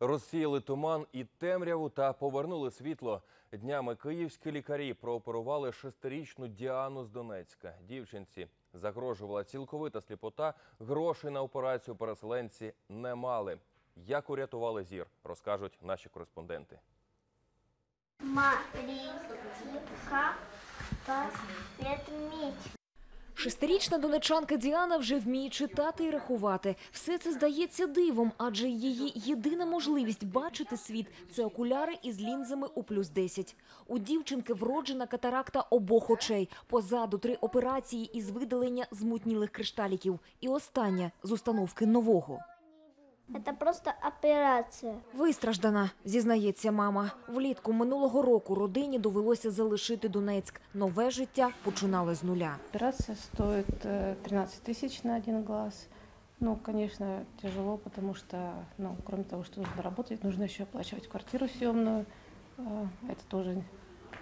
Розсіяли туман і темряву та повернули світло. Днями київські лікарі прооперували шестирічну Діану з Донецька. Дівчинці загрожувала цілковита сліпота. Грошей на операцію переселенці не мали. Як урятували зір, розкажуть наші кореспонденти. Марійка. Шестирічна донечанка Діана вже вміє читати і рахувати. Все це здається дивом, адже її єдина можливість бачити світ – це окуляри із лінзами у плюс 10. У дівчинки вроджена катаракта обох очей. Позаду три операції із видалення змутнілих кришталіків. І остання – з установки нового. Це просто операція. Вистраждана, зізнається мама. Влітку минулого року родині довелося залишити Донецьк. Нове життя починали з нуля. Операция стоит э, 13 тысяч на один глаз. Ну, конечно, тяжело, потому что, ну, кроме того, что нужно работать, нужно еще оплачивать квартиру съемную. Э, Это тоже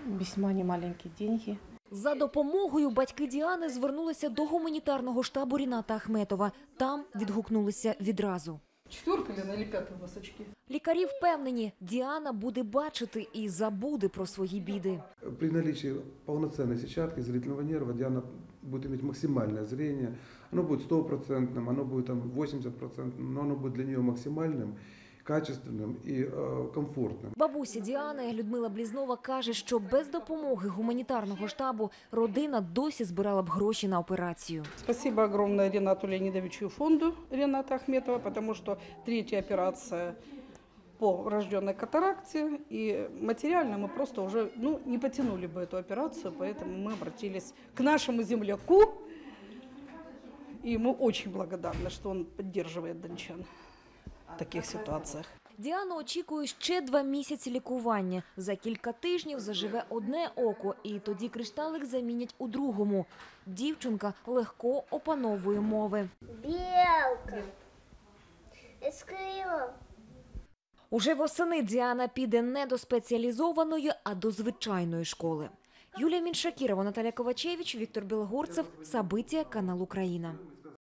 весьма немаленькие деньги. За допомогою батьки Діани звернулися до гуманітарного штабу Ріната Ахметова. Там відгукнулися відразу. Четверка, Лена, или п'ята у вас очки? Лікарі впевнені, Діана буде бачити і забуде про свої біди. При наличии повноцінної сетчатки зрительного нерва Діана буде мати максимальне зріння. Воно буде 100%, воно буде там 80%, але оно буде для неї максимальным, качественным и э, комфортным. Бабуся Діани Людмила Блізнова каже, що без допомоги гуманітарного штабу родина досі збирала б гроші на операцію. Спасибо огромное Ренату Леонидовичу и фонду Рената Ахметова, потому что третья операция по врожденной катаракте, и материально мы просто уже ну, не потянули бы эту операцию, поэтому мы обратились к нашему земляку, и мы очень благодарны, что он поддерживает дончан в Таких ситуациях. Діана очікує ще два місяці лікування. За кілька тижнів заживе одне око, і тоді кришталик замінять у другому. Дівчинка легко опановує мови. Білка. Ескрила. Уже восени Діана піде не до спеціалізованої, а до звичайної школи. Юлія Міншакірова, Наталя Ковачевич, Віктор Білогорцев, Сабиття, канал Україна.